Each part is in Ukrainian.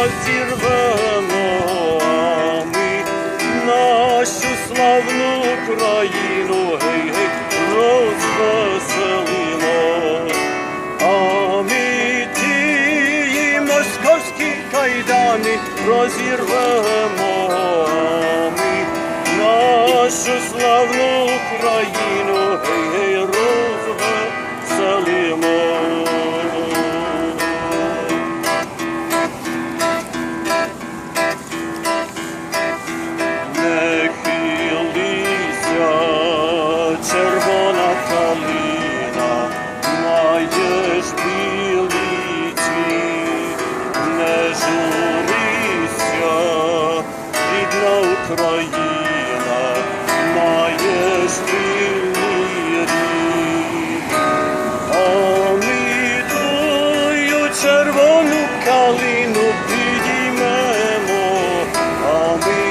розірвемо, а ми нашу славну країну гей, гей, розвеселимо. А ми тії московські кайдани розірвемо, а ми нашу славну Україна, маєш вільний рід. Ми тую червону калину підіймемо, а ми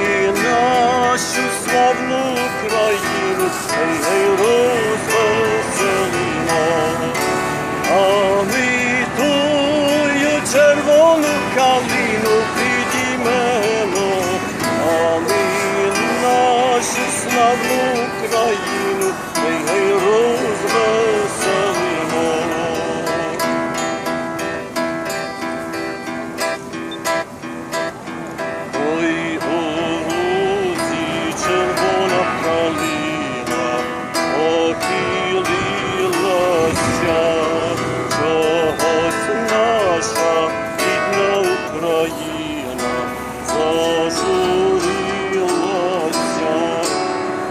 нашу славну країну, гей, гей, розвеселимо. А ми тую червону калину похилилася, чогось наша рідна Україна. Зажурилася,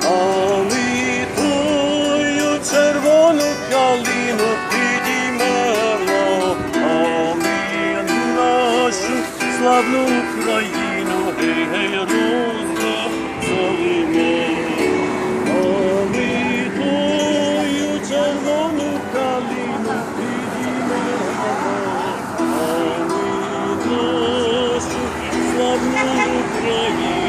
а ми тую червону калину підіймемо, а ми нашу славну Україну, гей, Криві.